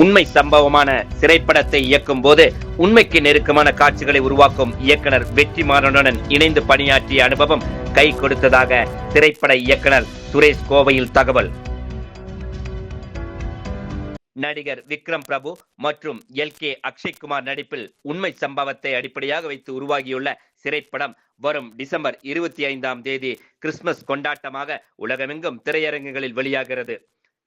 உண்மை சம்பவமான திரைப்படத்தை இயக்கும் போது உண்மைக்கு நெருக்கமான காட்சிகளை உருவாக்கும் இயக்குனர் வெற்றிமாறனுடன் இணைந்து பணியாற்றிய அனுபவம் கை கொடுத்ததாக திரைப்பட இயக்குனர் சுரேஷ் கோவையில் தகவல். நடிகர் விக்ரம் பிரபு மற்றும் எல் கே அக்ஷய்குமார் நடிப்பில் உண்மை சம்பவத்தை அடிப்படையாக வைத்து உருவாகியுள்ள திரைப்படம் வரும் டிசம்பர் இருபத்தி ஐந்தாம் தேதி கிறிஸ்துமஸ் கொண்டாட்டமாக உலகமெங்கும் திரையரங்குகளில் வெளியாகிறது.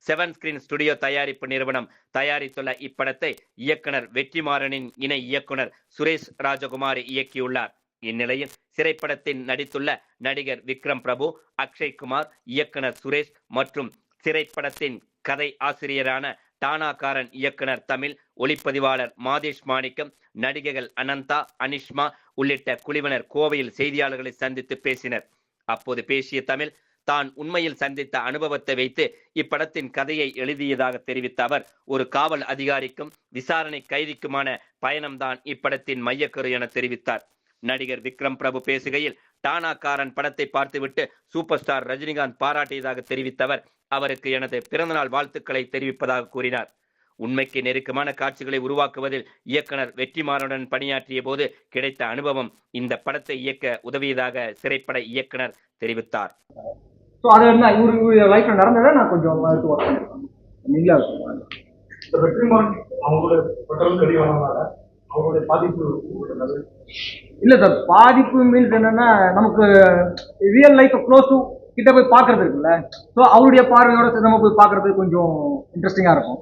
செவன் ஸ்கிரீன் ஸ்டுடியோ தயாரிப்பு நிறுவனம் தயாரித்துள்ள இப்படத்தை இயக்குனர் வெற்றிமாறனின் இணை இயக்குனர் சுரேஷ் ராஜகுமார் இயக்கியுள்ளார். இந்நிலையில் திரைப்படத்தில் நடித்துள்ள நடிகர் விக்ரம் பிரபு அக்ஷய்குமார் இயக்குனர் சுரேஷ் மற்றும் திரைப்படத்தின் கதை ஆசிரியரான டானாகாரன் இயக்குனர் தமிழ் ஒளிப்பதிவாளர் மாதேஷ் மாணிக்கம் நடிகைகள் அனந்தா அனிஷ்மா உள்ளிட்ட குழுவினர் கோவையில் செய்தியாளர்களை சந்தித்து பேசினர். அப்போது பேசிய தமிழ் தான் உண்மையில் சந்தித்த அனுபவத்தை வைத்து இப்படத்தின் கதையை எழுதியதாக தெரிவித்த அவர் ஒரு காவல் அதிகாரிக்கும் விசாரணை கைதிக்குமான பயணம்தான் இப்படத்தின் மையக்கரு என தெரிவித்தார். நடிகர் விக்ரம் பிரபு பேசுகையில் டானாக்காரன் படத்தை பார்த்துவிட்டு சூப்பர் ஸ்டார் ரஜினிகாந்த் பாராட்டியதாக தெரிவித்தவர் அவருக்கு எனது பிறந்தநாள் வாழ்த்துக்களை தெரிவிப்பதாக கூறினார். உண்மைக்கு நெருக்கமான காட்சிகளை உருவாக்குவதில் இயக்குனர் வெற்றிமாறனுடன் பணியாற்றிய போது கிடைத்த அனுபவம் இந்த படத்தை இயக்க உதவியதாக திரைப்பட இயக்குனர் தெரிவித்தார். ஸோ அது என்ன இவரு இவரு லைஃப்ல நடந்ததை நான் கொஞ்சம் எடுத்து ஒர்க் பண்ணிருக்கேன் நீங்களா இந்த வெற்றிமான் அவங்களோட பட்டம் வெளியானதால அவங்களுடைய பாதிப்பு இல்ல சார் பாதிப்பு மீன்ஸ் என்னன்னா நமக்கு ரியல் லைஃப் க்ளோஸ் டு கிட்ட போய் பார்க்கறது இருக்குல்ல. ஸோ அவருடைய பார்வையோட நம்ம போய் பார்க்கறது கொஞ்சம் இன்ட்ரெஸ்டிங்கா இருக்கும்.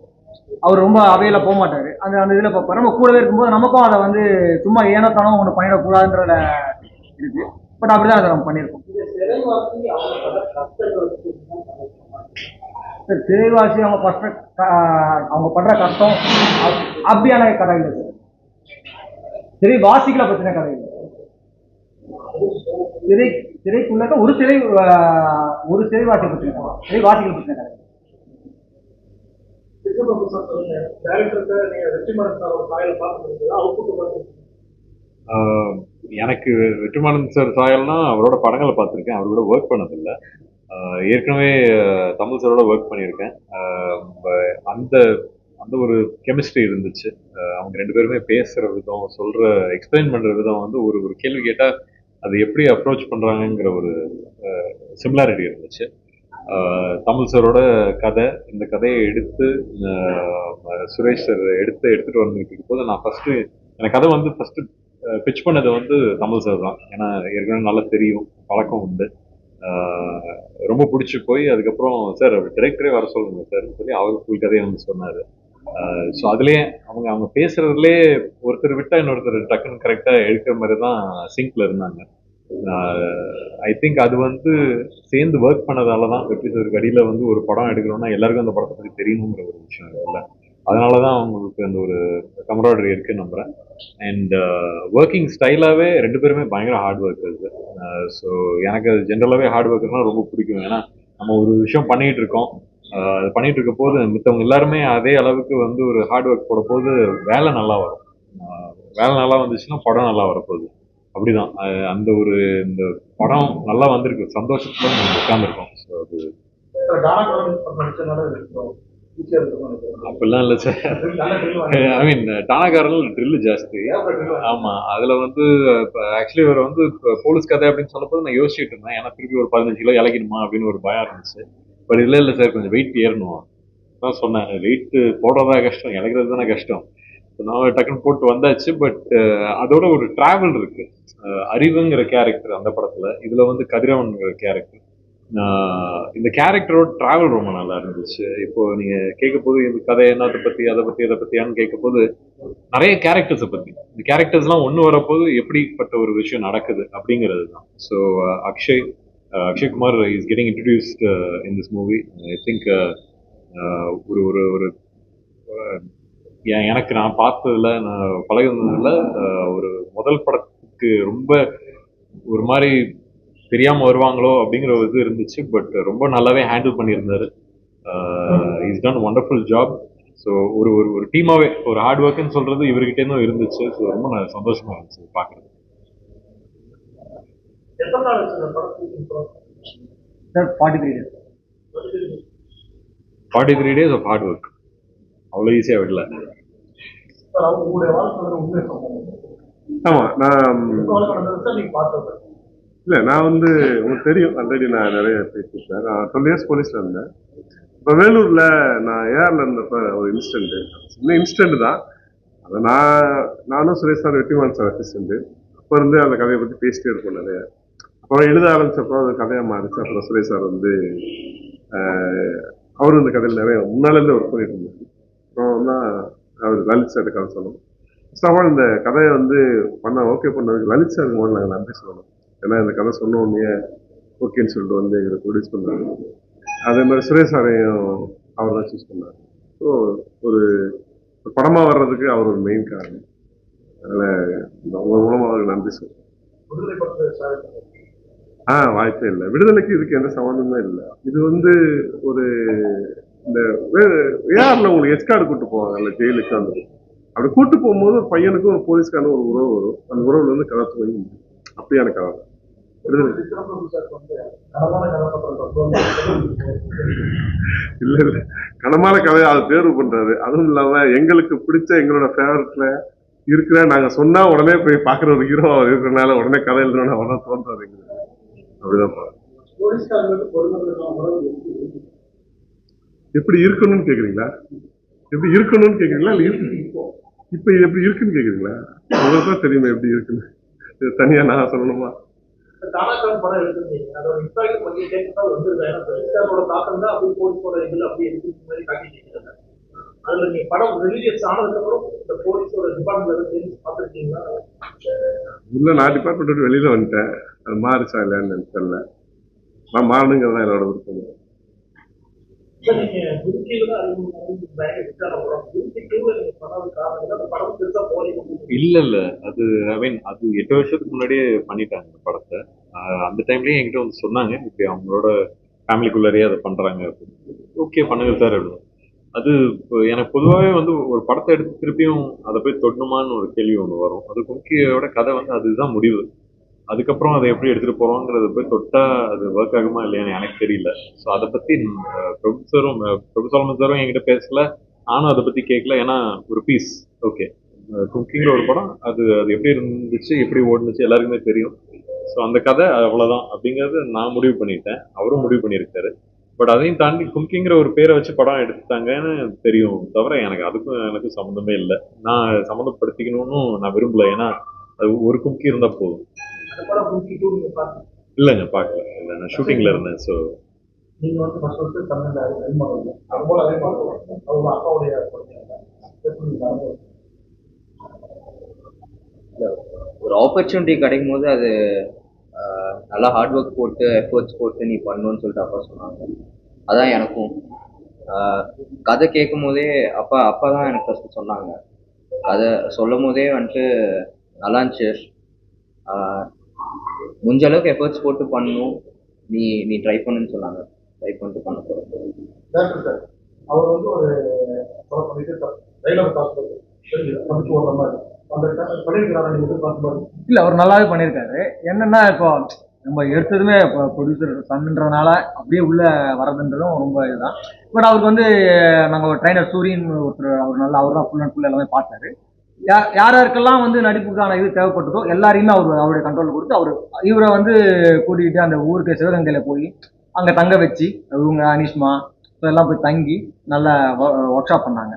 அவர் ரொம்ப அவையில போக மாட்டாரு. அந்த அந்த இதில் பார்ப்பாரு. நம்ம கூடவே இருக்கும்போது நமக்கும் அதை வந்து சும்மா ஏனத்தானோ ஒன்று பண்ணிடக்கூடாதுன்றத இருக்கு. பட் அப்படிதான் அதை நம்ம பண்ணியிருக்கோம் சார் சிறைவாசி அவங்க பண்ற க- அவங்க பண்ணுற கஷ்டம் அப்படியான கதை இல்லை சார் சிறைவாசிகளை பற்றின கதை இல்லை. சிறை சிறைக்குள்ள ஒரு சிறை ஒரு சிறைவாசி பற்றின கதை சிறைவாசிகள் பற்றின கதை திரும்ப சார் சொல்லுங்க. டேரக்டருக்கு நீங்க வெற்றிமாறன் சார் ஒரு சாயலை பார்த்து அவுட்புட் பார்த்து எனக்கு வெற்றிமாறன் சார் சாயல்னா அவரோட படங்களை பார்த்துருக்கேன். அவரோட ஒர்க் பண்ணதில்லை. ஏற்கனவே தமிழ் சாரோட ஒர்க் பண்ணியிருக்கேன். அந்த அந்த ஒரு கெமிஸ்ட்ரி இருந்துச்சு. அவங்க ரெண்டு பேருமே பேசுகிற விதம் சொல்கிற எக்ஸ்பிளைன் பண்ணுற விதம் வந்து ஒரு ஒரு கேள்வி கேட்டால் அது எப்படி அப்ரோச் பண்ணுறாங்கங்கிற ஒரு சிமிலாரிட்டி இருந்துச்சு. தமிழ் சாரோட கதை இந்த கதையை எடுத்து சுரேஷ் சார் எடுத்து எடுத்துகிட்டு வந்துட்டு போது நான் ஃபஸ்ட்டு எனக்கு கதை வந்து ஃபஸ்ட்டு பிச் பண்ணது வந்து தமிழ் சார் தான். ஏன்னா ஏற்கனவே நல்லா தெரியும் பழக்கம் உண்டு. ரொம்ப பிடிச்சி போய் அதுக்கப்புறம் சார் டிரெக்டரே வர சொல்லுங்க சார்னு சொல்லி அவர் ஃபுல் கதையை வந்து சொன்னார். ஸோ அதுலேயே அவங்க அவங்க பேசுறதுலேயே ஒருத்தர் விட்டா இன்னொருத்தர் டக்குன்னு கரெக்டாக எடுக்கிற மாதிரி தான் சிங்க்ல இருந்தாங்க. ஐ திங்க் அது வந்து சேர்ந்து ஒர்க் பண்ணதால தான் வெற்றி சாருக்கு அடியில் வந்து ஒரு படம் எடுக்கிறோன்னா எல்லாருக்கும் அந்த படத்தை பற்றி தெரியணுங்கிற ஒரு விஷயம் இருக்குல்ல அதனால தான் அவங்களுக்கு அந்த ஒரு கமராடரி இருக்குன்னு நம்புகிறேன் அண்ட் ஒர்க்கிங் ஸ்டைலாகவே ரெண்டு பேருமே பயங்கர ஹார்ட் ஒர்க்கர்ஸ் ஸோ எனக்கு அது ஜென்ரலாகவே ஹார்ட் ஒர்க்கர்னால் ரொம்ப பிடிக்கும். ஏன்னா நம்ம ஒரு விஷயம் பண்ணிகிட்டு இருக்கோம். Uh, அது பண்ணிகிட்டு இருக்க போது மித்தவங்க எல்லாருமே அதே அளவுக்கு வந்து ஒரு ஹார்ட் ஒர்க் போட போது வேலை நல்லா வரும். Uh, வேலை நல்லா வந்துச்சுன்னா படம் நல்லா வரப்போகுது. அப்படிதான். Uh, அந்த ஒரு இந்த படம் நல்லா வந்திருக்கு. சந்தோஷத்துல உட்காந்துருக்கோம் ஸோ அது அப்படிலாம் இல்லை சார். ஐ மீன் டானாக்காரர்கள் ட்ரில்லு ஜாஸ்தி. ஆமாம் அதில் வந்து வந்து ஆக்சுவலி இவர் வந்து இப்போ போலீஸ் கதை அப்படின்னு சொன்னப்போ நான் யோசிச்சுட்டு இருந்தேன். ஏன்னா திருப்பி ஒரு பதினஞ்சு கிலோ இலக்கிடுமா அப்படின்னு ஒரு பயம் இருந்துச்சு. பட் இல்லை இல்லை சார் கொஞ்சம் வெயிட் ஏறணும். தான் சொன்னேன். வெயிட் போடுறதா கஷ்டம் இழக்கிறது தானே கஷ்டம். நான் டக்குன்னு போட்டு வந்தாச்சு. பட் அதோட ஒரு ட்ராவல் இருக்கு. அறிவுங்கிற கேரக்டர் அந்த படத்தில். இதில் வந்து கதிரவன்கிற கேரக்டர் இந்த கேரக்டரோட டிராவல் ரொம்ப நல்லா இருந்துச்சு. இப்போ நீங்க கேட்க போது இந்த கதை என்னத்தை பத்தி அதை பத்தி அதை பத்தியான்னு கேட்க போது நிறைய கேரக்டர்ஸை பத்தி. இந்த கேரக்டர்ஸ்லாம் ஒன்று வரப்போது எப்படிப்பட்ட ஒரு விஷயம் நடக்குது அப்படிங்கிறது தான். So Akshay Akshay Akshay Kumar is getting introduced in this movie I think ஒரு ஒரு ஒரு எனக்கு நான் பார்த்ததுல நான் பழகினதுல ஒரு முதல் படத்துக்கு ரொம்ப ஒரு மாதிரி தெரியாம வருவாங்களோ அப்படிங்கிற ஒரு இது இருந்துச்சு பட் ரொம்ப நல்லாவே ஹேண்டில் பண்ணியிருந்தாரு. Is done wonderful job so ஒரு ஒரு ஒரு டீமாவே ஒரு ஹார்ட் ஒர்க்னு சொல்றது இவர்கிட்ட இருந்தும் இருந்துச்சு. ஸோ ரொம்ப சந்தோஷமா இருந்துச்சு பார்க்குறது forty three days of hard work அவ்வளோ ஈஸியாக விடல. சார் அவங்க உங்களுடைய வாழ்க்கை உண்மை சம்பவம் ஆமா நான் இல்ல நான் வந்து உங்களுக்கு தெரியும் ஆல்ரெடி நான் நிறைய பேசியிருக்கேன். நான் டுவெல் இயர்ஸ் போலீஸ்ல இருந்தேன். இப்போ வேலூர்ல நான் ஏஆர்ல இருந்தப்ப ஒரு இன்சிடென்ட் சின்ன இன்சிடென்ட் தான். அதை நான் நானும் சுரேஷ் சார் வெற்றிமான் சார் அசிஸ்டன்ட் அப்போ இருந்து அந்த கதையை பத்தி பேசிட்டே இருப்போம் நிறைய. அப்புறம் எழுத ஆரம்பிச்சப்போ அது கதையா மாறிச்சு. அப்புறம் சுரேஷ் சார் வந்து அவரு அவரும் இந்த கதையில் நிறைய முன்னால இருந்து ஒர்க் பண்ணிட்டு இருந்தாரு. அப்புறம் தான் அவர் லலித் சார் கதை சொன்னோம் ஃபர்ஸ்ட் ஆஃப் ஆல் இந்த கதையை வந்து பண்ண ஓகே பண்ணதுக்கு லலித் சார் முதல்ல நாங்கள் நன்றி சொல்லணும். ஏன்னா இந்த கதை சொன்ன உடனே ஓகேன்னு சொல்லிட்டு வந்து எங்களை ப்ரொடியூஸ் பண்ணாங்க அதே மாதிரி சுரேஷ் சாரையும் அவர் தான் சூஸ் பண்ணார். ஸோ ஒரு ஒரு படமா வர்றதுக்கு அவர் ஒரு மெயின் காரணம். அதனால இந்த உங்க மூலமா அவருக்கு நன்றி சார் ஆ வாய்ப்பே இல்லை. விடுதலைக்கு இதுக்கு எந்த சம்மந்தமே இல்லை. இது வந்து ஒரு இந்த ஏஆர்ல உங்களுக்கு எஸ்கார்டு கூட்டு போவாங்கல்ல ஜெயிலுக்கு அந்த அப்படி கூட்டு போகும்போது ஒரு பையனுக்கும் ஒரு போலீஸ்காரனும் ஒரு உறவு வரும். அந்த உறவுல வந்து கதை துவங்கி முடியும். அப்படியான கதை இல்ல இல்ல. கனமான கதையை அது தேர்வு பண்றாரு. அதுவும் இல்லாம எங்களுக்கு பிடிச்ச எங்களோட ஃபேவரட்ல இருக்கிற நாங்க சொன்னா உடனே போய் பாக்குற ஒரு ஹீரோ அவர் இருக்கிறனால உடனே கதை எழுதணும் உடனே தோன்றாரு எங்களுக்கு. அப்படிதான் எப்படி இருக்கணும்னு கேக்குறீங்களா? எப்படி இருக்கணும்னு கேக்குறீங்களா? இருக்கு. இப்ப எப்படி இருக்குன்னு கேக்குறீங்களா? உங்களுக்கு தான் தெரியுமா எப்படி இருக்குன்னு. தனியா நான் சொல்லணுமா? தானாக்கான படம் எடுத்திருந்தீங்க அதோட இம்பாக்ட் கொஞ்சம் கேட்கதான் வந்துருந்தா ஏன்னா தாக்கம் தான். அப்படி போலீஸோட இதுல அப்படி எடுத்து மாதிரி காட்டிட்டீங்க அதுல நீங்க படம் ரிலீஸ் ஆனதுக்கு அப்புறம் இந்த போலீஸோட டிபார்ட்மெண்ட்ல தெரிஞ்சு பார்த்துருக்கீங்களா? இல்ல நான் டிபார்ட்மெண்ட் வெளியில் வெளியில வந்துட்டேன். அது மாறுச்சா இல்லையான்னு எனக்கு தெரியல. நான் மாறணுங்கிறது தான் என்னோட விருப்பம். இல்ல இல்ல. அது ஐ மீன் அது எட்டு வருஷத்துக்கு முன்னாடியே பண்ணிட்டாங்க இந்த படத்தை. அந்த டைம்லயே என்கிட்ட வந்து சொன்னாங்க இப்படி அவங்களோட ஃபேமிலிக்குள்ளாரியே அதை பண்றாங்க. ஓகே பண்ணுங்க சார் அப்படின்னு. அது இப்போ எனக்கு பொதுவாகவே வந்து ஒரு படத்தை எடுத்து திருப்பியும் அதை போய் தொடணுமான்னு ஒரு கேள்வி ஒன்று வரும். அது கும்கியோட கதை வந்து அதுதான் முடிவு. அதுக்கப்புறம் அதை எப்படி எடுத்துட்டு போறோங்கிறத போய் தொட்டா அது ஒர்க் ஆகுமா இல்லையான்னு எனக்கு தெரியல. ஸோ அதை பத்தி ப்ரொஃபஸரும் ப்ரொஃபஸர் சாரும் என்கிட்ட பேசல. நானும் அதை பத்தி கேட்கல ஏன்னா ஒரு பீஸ் ஓகே குக்கிங்கிற ஒரு படம். அது அது எப்படி இருந்துச்சு எப்படி ஓடுனுச்சு எல்லாருக்குமே தெரியும். ஸோ அந்த கதை அவ்வளோதான் அப்படிங்கிறது நான் முடிவு பண்ணிட்டேன். அவரும் முடிவு பண்ணியிருக்காரு. பட் அதையும் தாண்டி கும்கிங்கிற ஒரு பேரை வச்சு படம் எடுத்துட்டாங்கன்னு தெரியும் தவிர எனக்கு அதுக்கும் எனக்கும் சம்மந்தமே இல்லை. நான் சம்மந்தப்படுத்திக்கணும்னு நான் விரும்பல. ஏன்னா அது ஒரு கும்கி இருந்தால் போதும். இல்லைங்க பார்க்கல. இல்லை நான் ஷூட்டிங்கில் இருந்தேன் ஸோ நீங்க வந்து ஃபர்ஸ்ட் ஃபர்ஸ்ட் தமிழ்ல அறிமுகம் அது போல அறிமுகம் அவங்க அப்பாவுடைய? ஒரு ஆப்பர்ச்சுனிட்டி கிடைக்கும் போது அது நல்லா ஹார்ட் ஒர்க் போட்டு எஃபர்ட்ஸ் போட்டு நீ பண்ணணும்னு சொல்லிட்டு அப்பா சொன்னாங்க. அதான் எனக்கும். கதை கேட்கும் போதே அப்பா அப்பா தான் எனக்கு ஃபர்ஸ்ட் சொன்னாங்க. கதை சொல்லும் போதே வந்துட்டு நல்லா இருந்துச்சு. முடிஞ்ச அளவுக்கு எஃபர்ட்ஸ் போட்டு பண்ணணும் நீ நீ ட்ரை பண்ணுன்னு சொன்னாங்க. ட்ரை பண்ணிட்டு பண்ண சார் அவர் வந்து ஒரு படம் பண்ணிட்டு டைலாக் படிச்சு ஓடுற மாதிரி. இல்ல அவர் நல்லாவே பண்ணியிருக்காரு என்னன்னா இப்போ நம்ம எடுத்ததுமே இப்போ ப்ரொடியூசர் சன்ன்றதுனால அப்படியே உள்ள வரதுன்றதும் ரொம்ப இதுதான். பட் அவருக்கு வந்து நாங்கள் ஒரு ட்ரைனர் சூரியன் ஒருத்தர் அவர் நல்லா அவர் தான் ஃபுல் அண்ட் ஃபுல் எல்லாமே பார்த்தாரு. யார் யாருக்கெல்லாம் வந்து நடிப்புக்கான இது தேவைப்பட்டதோ எல்லாரையுமே அவர் அவருடைய கண்ட்ரோல் கொடுத்து அவர் இவரை வந்து கூட்டிகிட்டு அந்த ஊருக்கு சிவகங்கையில போய் அங்கே தங்க வச்சு இவங்க அனிஷ்மா எல்லாம் போய் தங்கி நல்லா ஒர்க் ஷாப் பண்ணாங்க.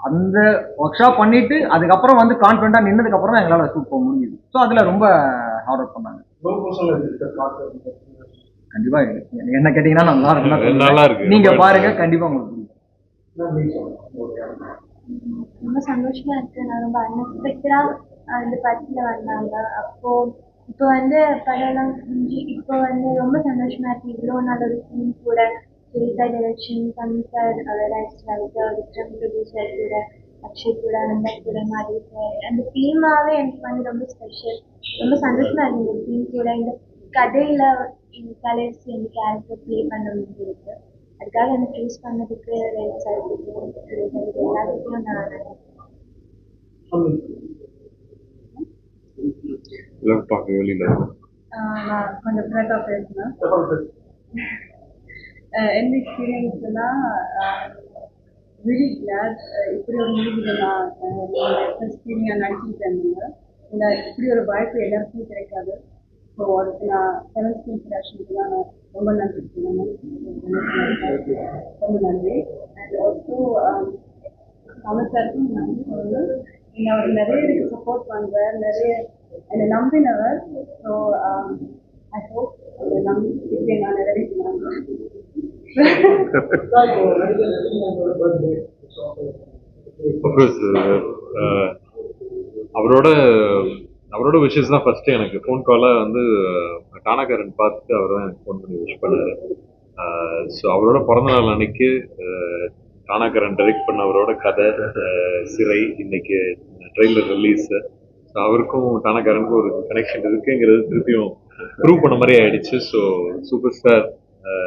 அந்த ஒர்க் ஷாப் பண்ணிட்டு அதுக்கப்புறம் வந்து கான்ஃபிடண்டா நின்னதுக்கு அப்புறம் தான் எங்களால் ஷூட் போக முடியுது ஸோ அதுல ரொம்ப ஹார்ட் ஒர்க் பண்ணாங்க. கண்டிப்பா. என்ன கேட்டீங்கன்னா நல்லா இருக்கும் நல்லா இருக்கு. நீங்க பாருங்க கண்டிப்பா உங்களுக்கு சொல்லுங்க ரொம்ப சந்தோஷமா இருக்கு. நான் ரொம்ப அன்எக்ஸ்பெக்டடா இந்த படத்துல வந்தாங்க. அப்போ இப்போ வந்து படம்லாம் முடிஞ்சு இப்போ வந்து ரொம்ப சந்தோஷமா இருக்கு. இவ்வளோ நாள் ஒரு டீம் கூட சுரேஷா direction Tamil sir rights writer Vikram producer கூட அக்ஷய் கூட நந்தன் கூட மாதிரி சார் அந்த டீமாவே எனக்கு வந்து ரொம்ப ஸ்பெஷல் ரொம்ப சந்தோஷமா இருக்கு. இந்த டீம் கூட இந்த கதையில இந்த கலர்ஸ் இந்த கேரக்டர் ப்ளே பண்ண முடிஞ்சிருக்கு அதுக்காக என்ன சூஸ் பண்ணதுக்கு ரைட் சார் எல்லாத்துக்கும் நான் கொஞ்சம் ஃப்ரெண்டாக பேசினேன் எந்த எக்ஸ்பீரியன்ஸ்னா really glad இப்படி ஒரு மூவியில் நான் நீங்கள் நடிச்சுட்டு இருந்தீங்க. இந்த இப்படி ஒரு வாய்ப்பு எல்லாருக்கும் கிடைக்காது. ஸோ அதுக்கு நான் செவன் ஸ்கிரீன் ப்ரொடக்ஷனுக்கு தான் நான் ரொம்ப நன்றி. ரொம்ப நன்றி. அண்ட் ஆல்சோ அமைச்சருக்கும் நன்றி சொல்லணும். என்ன அவர் நிறைய எனக்கு சப்போர்ட் பண்ணுறார் நிறைய என்னை நம்பினவர். ஸோ ஐ ஹோப் நம்பி நம்பிக்கை நான் நிறைவேற்றினாங்க uh, அவரோட அவரோட விஷஸ் தான் ஃபர்ஸ்ட் எனக்கு. ஃபோன் காலாக வந்து அஹ், டானாக்காரன் பார்த்துட்டு அவர் தான் எனக்கு ஃபோன் பண்ணி விஷ் பண்ணாரு. ஸோ அவரோட பிறந்த நாள் அன்னைக்கு அஹ், டானாக்காரன் டைரக்ட் பண்ண அவரோட கதை சிறை இன்னைக்கு ட்ரெய்லர் ரிலீஸ் ஸோ அவருக்கும் டானாக்காரனுக்கும் ஒரு கனெக்ஷன் இருக்குங்கிறது திருப்பியும் ப்ரூவ் பண்ண மாதிரி ஆயிடுச்சு. ஸோ சூப்பர் ஸ்டார்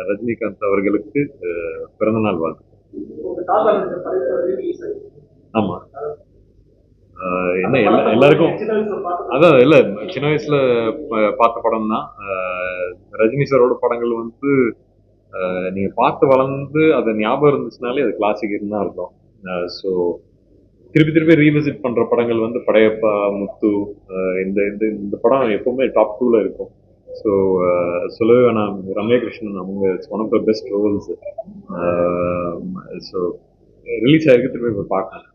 ரஜினிகாந்த் அவர்களுக்கு அஹ், பிறந்த நாள் வாழ்த்து. உங்க என்ன எல்லா எல்லாருக்கும் அதான் இல்லை சின்ன வயசுல பார்த்த படம் தான் ரஜினி சாரோட படங்கள் வந்து நீங்க பார்த்து வளர்ந்து அதை ஞாபகம் இருந்துச்சுனாலே அது கிளாசிக் தான் இருக்கும் ஸோ திருப்பி திருப்பி ரீவிசிட் பண்ற படங்கள் வந்து படையப்பா முத்து இந்த இந்த இந்த படம் எப்பவுமே டாப் டூல இருக்கும். ஸோ சொல்லவே வேணாம். ரம்யா கிருஷ்ணன் அவங்க one of the best roles so release ஆயிருக்கு திருப்பி பார்க்கலாம்.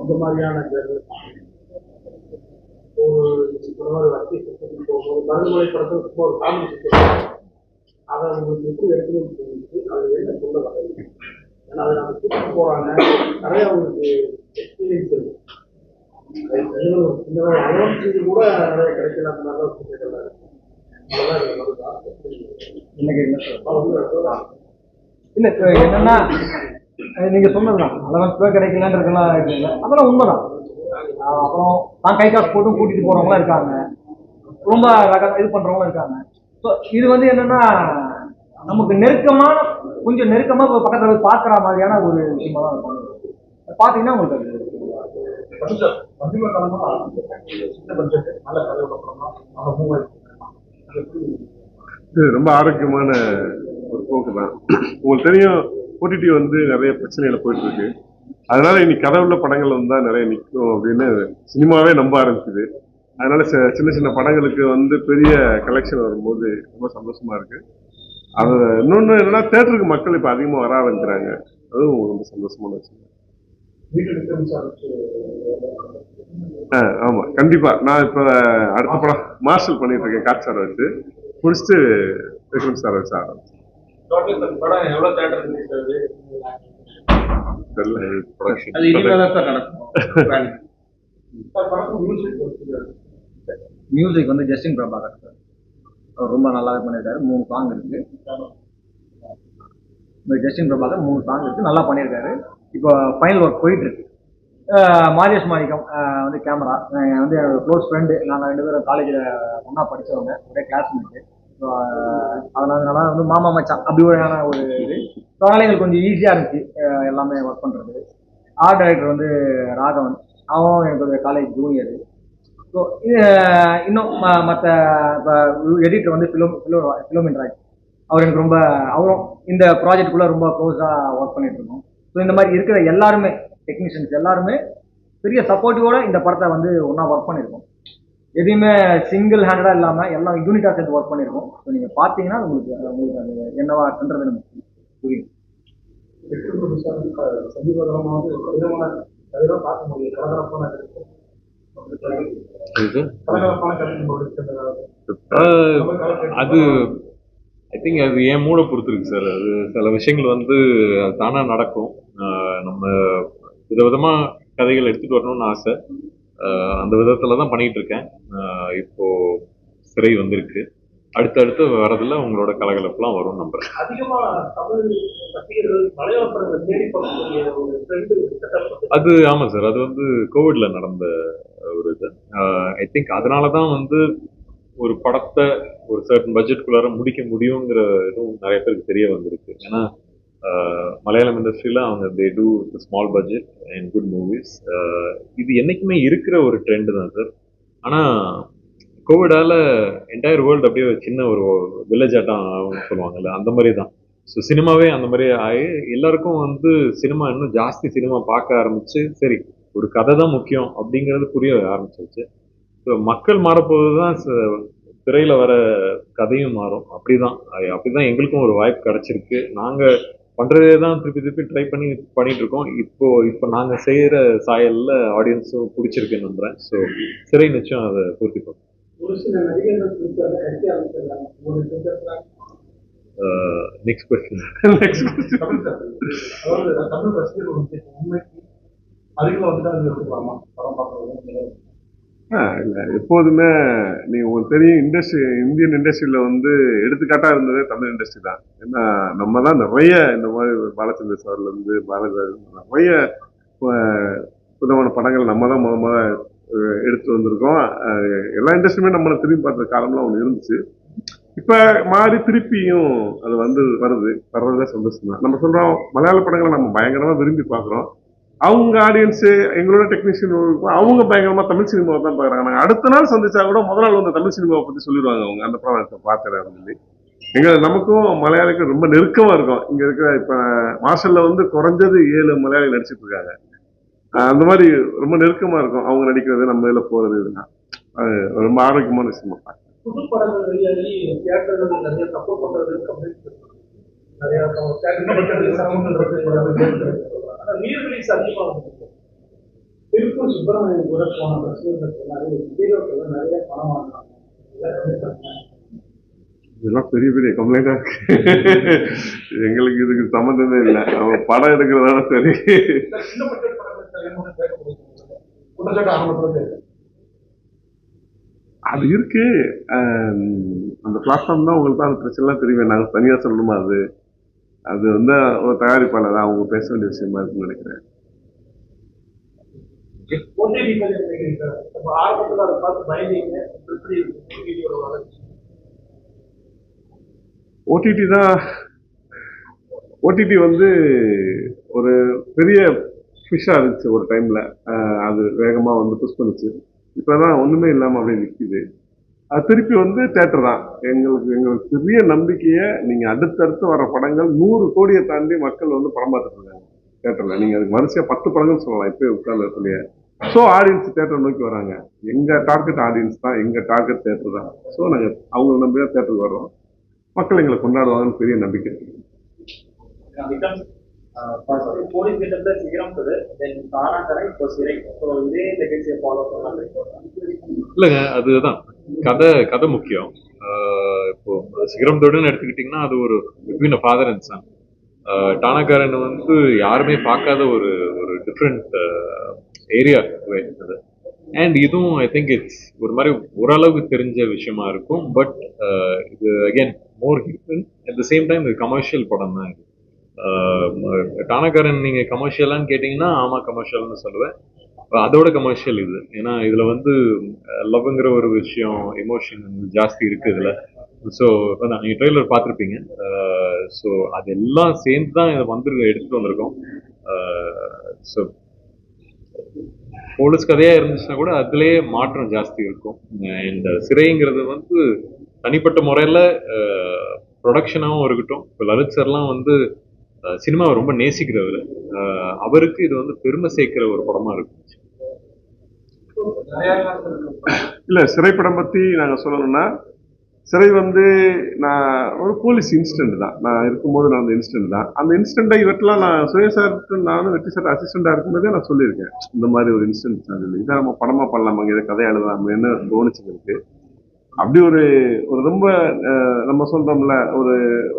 அந்த மாதிரியான ஒரு இப்போ ஒரு சிஸ்டம் அதை உங்களுக்கு எப்படி எடுக்கணும்னு சொல்லிட்டு அது என்ன சொல்ல வர்றது ஏன்னா அதை நம்ம கூட்டிட்டு போறாங்க. நிறைய அவங்களுக்கு எக்ஸ்பீரியன்ஸ் இருக்கு. இந்த அலவன்ஸ் கூட நிறைய கிடைக்கல. அந்த மாதிரி விஷயங்கள்லாம் இருக்கு அதெல்லாம் எனக்கு வருதா? இல்லை என்னன்னா நீங்க சொன்னதுதான். அலவன்ஸ் ரூபா கிடைக்கலன்றதுலாம் இது இல்லை அதெல்லாம் உண்மைதான். அப்புறம் நான் கை காசு போட்டும் கூட்டிட்டு போறவங்களாம் இருக்காங்க. ரொம்ப இது பண்றவங்களும் இருக்காங்க. ஸோ இது வந்து என்னன்னா நமக்கு நெருக்கமான கொஞ்சம் நெருக்கமா இப்ப பக்கத்துல போய் பார்க்குற மாதிரியான ஒரு விஷயமா தான் இருக்கும். பார்த்தீங்கன்னா உங்களுக்கு அது ரொம்ப ஆரோக்கியமான ஒரு போக்கு தான் உங்களுக்கு தெரியும் ஓடிடி வந்து நிறைய பிரச்சனைகளை போயிட்டு இருக்கு அதனால இன்னைக்கு கதை உள்ள படங்கள் வந்தா நிறைய நிற்கும் அப்படின்னு சினிமாவே நம்ப ஆரம்பிச்சுது அதனால சின்ன சின்ன படங்களுக்கு வந்து பெரிய கலெக்ஷன் வரும்போது ரொம்ப சந்தோஷமா இருக்கு. அது இன்னொன்று என்னன்னா தேட்டருக்கு மக்கள் இப்போ அதிகமாக வர ஆரம்பிக்கிறாங்க. அதுவும் ரொம்ப சந்தோஷமான விஷயம். சார் ஆ ஆமாம் கண்டிப்பாக நான் இப்போ அடுத்த படம் மார்ஷல் பண்ணிட்டு இருக்கேன் காட் சார் வச்சு. முடிச்சுட்டு விக்ரம் சார் வச்சு ஆரம்பிச்சேன். மியூசிக் வந்து ஜஸ்டின் பிரபாகர் சார் அவர் ரொம்ப நல்லாவே பண்ணியிருக்காரு. மூணு சாங் இருக்கு. இந்த ஜஸ்டின் பிரபாகர் மூணு சாங் இருக்கு. நல்லா பண்ணியிருக்காரு. இப்போ ஃபைனல் ஒர்க் போயிட்டு இருக்கு மாதேஷ் மாணிக்கம் வந்து கேமரா வந்து க்ளோஸ் ஃப்ரெண்டு நாங்கள் ரெண்டு பேரும் காலேஜில் ஒன்றா படித்தவங்க ஒரே கிளாஸ்மேட்டு Uh, அதனால வந்து மாமா மச்சான் அப்படி ஒருயான ஒரு இது. அதனால எங்களுக்கு கொஞ்சம் ஈஸியாக இருந்துச்சு எல்லாமே ஒர்க் பண்ணுறது ஆர்ட் டைரக்டர் வந்து ராகவன் அவன் எனக்கு ஒரு காலேஜ் ஜூனியர் ஸோ இன்னும் மற்ற இப்போ எடிட்டர் வந்து ஃபிலோ ஃபிலோ ஃபிலோமின் அவர் எனக்கு ரொம்ப அவரும் இந்த ப்ராஜெக்ட்டுக்குள்ளே ரொம்ப க்ளோஸாக ஒர்க் பண்ணிட்டு இருக்கோம். ஸோ இந்த மாதிரி இருக்கிற எல்லாருமே டெக்னீஷியன்ஸ் எல்லாருமே பெரிய சப்போர்ட்டிவோட இந்த படத்தை வந்து ஒன்றா ஒர்க் பண்ணியிருக்கோம் எதையுமே சிங்கிள் ஹேண்டடாக இல்லாமல் எல்லாம் யூனிட்டாக சேர்ந்து ஒர்க் பண்ணியிருக்கோம் ஸோ நீங்கள் பார்த்தீங்கன்னா உங்களுக்கு உங்களுக்கு அது என்னவா இருக்குன்றது நமக்கு புரியும். அது ஐ திங்க் அது என் மூட பொறுத்து இருக்கு சார். அது சில விஷயங்கள் வந்து அது தானா நடக்கும். நம்ம விதவிதமா கதைகள் எடுத்துட்டு வரணும்னு ஆசை. அந்த விதத்துல தான் பண்ணிட்டு இருக்கேன் ஆஹ் இப்போ சிறை வந்திருக்கு. அடுத்தடுத்து வரதுல உங்களோட கலகலப்புலாம் வரும் நம்புறேன். அது ஆமா சார். அது வந்து கோவிட்ல நடந்த ஒரு இது. ஐ திங்க் அதனால தான் வந்து ஒரு படத்தை ஒரு சர்டன் பட்ஜெட்குள்ளார முடிக்க முடியுங்கிற இதுவும் நிறைய பேருக்கு தெரிய வந்திருக்கு. ஏன்னா மலையாளம் இண்டஸ்ட்ரியில் அவங்க they do small budget and good movies இது என்றைக்குமே இருக்கிற ஒரு ட்ரெண்டு தான் சார் ஆனால் கோவிடால என்டையர் வேர்ல்டு அப்படியே ஒரு சின்ன ஒரு வில்லேஜ் ஆட்டம் சொல்லுவாங்கல்ல அந்த மாதிரி தான். ஸோ சினிமாவே அந்த மாதிரி ஆகி எல்லாருக்கும் வந்து சினிமா இன்னும் ஜாஸ்தி சினிமா பார்க்க ஆரம்பிச்சு சரி ஒரு கதை தான் முக்கியம் அப்படிங்கிறது புரிய ஆரம்பிச்சிருச்சு. ஸோ மக்கள் மாறப்போது தான் திரையில் வர கதையும் மாறும். அப்படிதான் அப்படி அப்படிதான் எங்களுக்கும் ஒரு வாய்ப்பு கிடச்சிருக்கு. நாங்கள் பண்றதே தான் திருப்பி திருப்பி ட்ரை பண்ணி பண்ணிட்டு இருக்கோம் இப்போ இப்போ நாங்க செய்யற சாயல்ல ஆடியன்ஸும் பிடிச்சிருக்குன்னு நம்புறேன். ஸோ சிறை நிச்சயம் அதை பூர்த்தி பண்ணும் நெக்ஸ்ட் கொஸ்டின் தமிழ் சார். அதாவது தமிழ் ரசிகர்கள் வந்து உண்மைக்கு அதிகமாக வந்து படம் பார்க்கறது இல்லை எப்போதுமே நீ உங்களுக்கு தெரியும் இண்டஸ்ட்ரி இந்தியன் இண்டஸ்ட்ரியில் வந்து எடுத்துக்காட்டாக இருந்ததே தமிழ் இண்டஸ்ட்ரி தான். ஏன்னா நம்ம தான் நிறைய இந்த மாதிரி பாலச்சந்திர சார்லேருந்து இருந்து நிறைய புதமான படங்கள் நம்ம தான் முத முத எடுத்து வந்திருக்கோம். எல்லா இண்டஸ்ட்ரியுமே நம்மளை திரும்பி பார்த்த காலம்லாம் ஒன்று இருந்துச்சு. இப்போ மாறி திருப்பியும் அது வந்து வருது. வர்றதுல சந்தோஷம் தான் நம்ம சொல்கிறோம் மலையாள படங்களை நம்ம பயங்கரமாக விரும்பி பார்க்குறோம். அவங்க ஆடியன்ஸு எங்களோட டெக்னீஷியன் அவங்க பயங்கரமாக தமிழ் சினிமாவை தான் பார்க்குறாங்க. நாங்கள் அடுத்த நாள் சந்திச்சா கூட முதல் நாள் வந்து தமிழ் சினிமாவை பற்றி சொல்லிடுவாங்க அவங்க. அந்த படம் நான் பார்க்குறேன் சொல்லி எங்க நமக்கும் மலையாளிக்கும் ரொம்ப நெருக்கமாக இருக்கும். இங்கே இருக்கிற இப்போ மார்ஷல்ல வந்து குறைஞ்சது ஏழு மலையாளி நடிச்சிட்டு இருக்காங்க. அந்த மாதிரி ரொம்ப நெருக்கமாக இருக்கும். அவங்க நடிக்கிறது நம்ம இதில் போகிறது இதுனா அது ரொம்ப ஆரோக்கியமான விஷயமா புது படங்கள் வெளியாகி தியேட்டர்கள் நிறைய சப்போர்ட் பண்ணுறது கம்ப்ளீட் நிறைய தியேட்டர்கள் சிரமங்கள் ஆனா நீர் ரிலீஸ் அதிகமாக திருப்பூர் சுப்பிரமணியம் கூட போன ஹீரோக்கள் நிறைய பணம் வாங்கினாங்க இதெல்லாம் பெரிய பெரிய கம்ப்ளைண்டா இருக்கு. எங்களுக்கு இதுக்கு சம்மந்தமே இல்லை. அவன் படம் எடுக்கிறதால சரி. அது இருக்கு. அந்த பிளாட்ஃபார்ம் தான் உங்களுக்கு தான் அந்த பிரச்சனைலாம் தெரியும். நாங்கள் தனியா சொல்லணுமா அது? அது வந்து ஒரு தயாரிப்பாளர் தான். அவங்க பேச வேண்டிய விஷயமா இருக்குன்னு நினைக்கிறேன். ஓடிடி தான். ஓடிடி வந்து ஒரு பெரிய ஃபிஷ்ஷாக இருந்துச்சு ஒரு டைமில் அது வேகமாக வந்து புஷ் பண்ணுச்சு. இப்போ தான் ஒன்றுமே இல்லாமல் அப்படியே நிற்கிது திருப்பி வந்து தேட்டர் தான். எங்களுக்கு எங்களுக்கு பெரிய நம்பிக்கையை நீங்கள் அடுத்தடுத்து வர படங்கள் நூறு கோடியை தாண்டி மக்கள் வந்து படம் பார்த்துட்டு இருக்காங்க தேட்டரில் நீங்கள் அதுக்கு வரிசையாக பத்து படங்கள் சொல்லலாம். இப்போ உட்கார்ந்த இடத்துலயே ஸோ ஆடியன்ஸ் தேட்டர் நோக்கி வராங்க. எங்கள் டார்கெட் ஆடியன்ஸ் தான் எங்கள் டார்கெட் தேட்டர் தான். ஸோ நாங்கள் அவங்கள நம்பி தான் தேட்டருக்கு வர்றோம். மக்கள் எங்களை கொண்டாடுவாங்கன்னு பெரிய நம்பிக்கை. போலீஸ் கிட்ட சீக்கிரம் தென் தானாக்கரை இப்போ சிறை. ஸோ இதே லெகசியை ஃபாலோ பண்ணலாம் இல்லைங்க அதுதான். கதை கதை முக்கியம். ஆஹ் இப்போ சிகரம் தொடுன்னு எடுத்துக்கிட்டிங்கன்னா அது ஒரு between a father and son Taanakkaran வந்து யாருமே பார்க்காத ஒரு ஒரு டிஃப்ரெண்ட் ஏரியா அது. அண்ட் இதுவும் ஐ திங்க் இட்ஸ் ஒரு மாதிரி ஓரளவுக்கு தெரிஞ்ச விஷயமா இருக்கும். பட் இது again more hit at the same time இது கமர்ஷியல் படம் தான் இது. டானக்காரன் நீங்கள் கமர்ஷியலான்னு கேட்டிங்கன்னா ஆமாம் கமர்ஷியல்னு சொல்லுவேன். அதோட கமர்ஷியல் இது. ஏன்னா இதில் வந்து லவ்ங்கிற ஒரு விஷயம் எமோஷன் ஜாஸ்தி இருக்குது இதில். ஸோ நீங்கள் ட்ரெய்லர் பார்த்துருப்பீங்க. ஸோ அதெல்லாம் சேர்ந்து தான் இதை வந்து எடுத்துட்டு வந்திருக்கோம். ஸோ போலீஸ் கதையாக இருந்துச்சுன்னா கூட அதிலே மாற்றம் ஜாஸ்தி இருக்கும். இந்த சிறைங்கிறது வந்து தனிப்பட்ட முறையில் ப்ரொடக்ஷனாகவும் இருக்கட்டும். இப்போ லலித் சார்லாம் வந்து சினிமாவை ரொம்ப நேசிக்கிறவர். அவருக்கு இது வந்து பெருமை சேர்க்கிற ஒரு படமா இருக்கும் இல்ல சிறைப்படம் பத்தி நாங்க சொல்லணும்னா சிறை வந்து நான் ஒரு போலீஸ் இன்சிடென்ட் தான். நான் இருக்கும்போது நான் அந்த இன்சிடென்ட் தான். அந்த இன்சிடென்ட்டை இவற்றெல்லாம் நான் சுய சார்ட்டு நானும் வெற்றி சார் அசிஸ்டண்டாக இருக்கும்போதே நான் சொல்லியிருக்கேன். இந்த மாதிரி ஒரு இன்சிடென்ட் சொல்லி இதை நம்ம படமா பண்ணலாமாங்க இதை கதை எழுதலாமேன்னு தோணுச்சு அப்படி ஒரு ஒரு ரொம்ப நம்ம சொல்றோம்ல ஒரு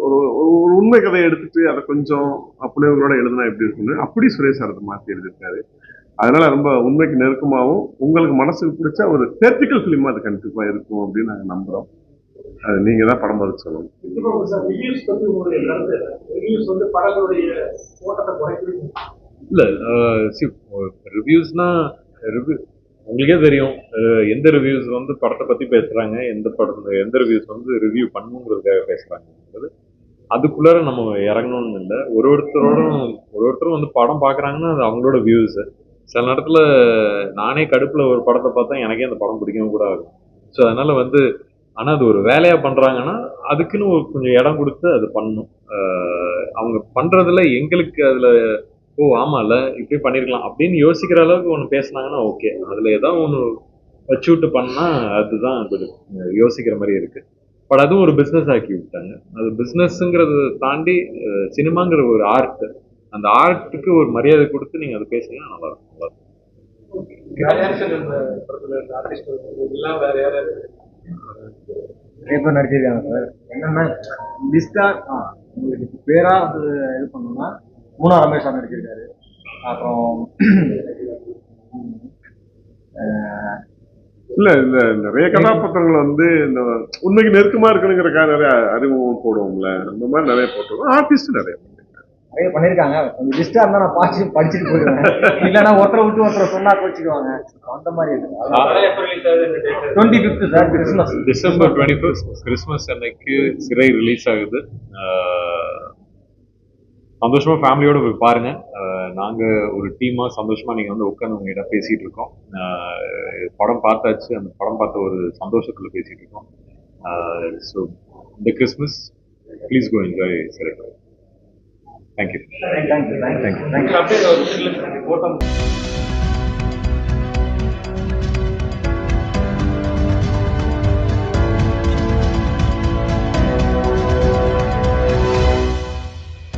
ஒரு ஒரு உண்மை கதையை எடுத்துட்டு அதை கொஞ்சம் அப்படியவங்களோட எழுதுனா எப்படி இருக்குன்னு அப்படி சுரேஷ் சார் அதை மாற்றி எழுதியிருக்காரு. அதனால ரொம்ப உண்மைக்கு நெருக்கமாகவும் உங்களுக்கு மனசுக்கு பிடிச்ச ஒரு தேர்ட்டிக்கல் ஃபிலிமா அது கண்டிப்பா இருக்கும் அப்படின்னு நாங்கள் நம்புறோம். அது நீங்க தான் படம் பார்த்து சொல்லணும். இல்ல ரிவ்யூஸ்னா ரிவ்யூ உங்களுக்கே தெரியும் எந்த ரிவ்யூஸ் வந்து படத்தை பத்தி பேசுறாங்க எந்த படம் எந்த ரிவ்யூஸ் வந்து ரிவ்யூ பண்ணுங்கிறதுக்காக பேசுறாங்கன்றது அதுக்குள்ளார நம்ம இறங்கணும்னு இல்லை. ஒரு ஒருத்தரோடும் ஒரு ஒருத்தரும் வந்து படம் பார்க்குறாங்கன்னா அது அவங்களோட வியூஸ் சில நேரத்தில் நானே கடுப்பில் ஒரு படத்தை பார்த்தா எனக்கே அந்த படம் பிடிக்கவும் கூட ஆகும். ஸோ அதனால் வந்து ஆனால் அது ஒரு வேலையாக பண்ணுறாங்கன்னா அதுக்குன்னு ஒரு கொஞ்சம் இடம் கொடுத்து அது பண்ணணும். அவங்க பண்ணுறதுல எங்களுக்கு அதில் ஓ ஆமால இப்படி பண்ணிருக்கலாம். அப்படின்னு யோசிக்கிற அளவுக்கு ஒன்று பேசுனாங்கன்னா ஓகே. அதுல ஏதாவது ஒன்று வச்சு விட்டு பண்ணா அதுதான் கொஞ்சம் யோசிக்கிற மாதிரி இருக்கு. பட் அதுவும் ஒரு பிஸ்னஸ் ஆக்கி விட்டாங்க. அது பிஸ்னஸ்ங்கிறத தாண்டி சினிமாங்கிற ஒரு ஆர்ட் அந்த ஆர்ட்டுக்கு ஒரு மரியாதை கொடுத்து நீங்க அதை பேசுனீங்கன்னா நல்லா இருக்கும். நல்லா நிறைய பேர் நடிச்சிருக்காங்க சார். என்னன்னா லிஸ்டா உங்களுக்கு பேரா வந்து இது பண்ணோம்னா மூணா ரமேஷ் சார் நடிச்சிருக்காரு. அப்புறம் இல்ல இல்ல நிறைய கதாபாத்திரங்கள் வந்து இந்த உண்மைக்கு நெருக்கமா இருக்கணுங்கிறக்காக நிறைய அறிமுகம் போடுவோம்ல. அந்த மாதிரி நிறைய போட்டுருவோம் ஆர்டிஸ்ட் நிறைய நிறைய பண்ணிருக்காங்க. கொஞ்சம் லிஸ்டா இருந்தா நான் பாச்சு படிச்சுட்டு போயிடுவேன். இல்லைன்னா ஒருத்தரை விட்டு ஒருத்தரை சொன்னா கோச்சிக்குவாங்க அந்த மாதிரி இருக்கு. Twenty fifth sir Christmas December twenty first Christmas அன்னைக்கு சிறை ரிலீஸ் ஆகுது. சந்தோஷமா ஃபேமிலியோட போய் பாருங்க. நாங்க ஒரு டீமா சந்தோஷமா நீங்க வந்து உட்காந்து உங்ககிட்ட பேசிட்டு இருக்கோம். படம் பார்த்தாச்சு. அந்த படம் பார்த்த ஒரு சந்தோஷத்துல பேசிட்டு இருக்கோம். ஸோ இந்த Christmas please go enjoy Sirai thank you thank you thank you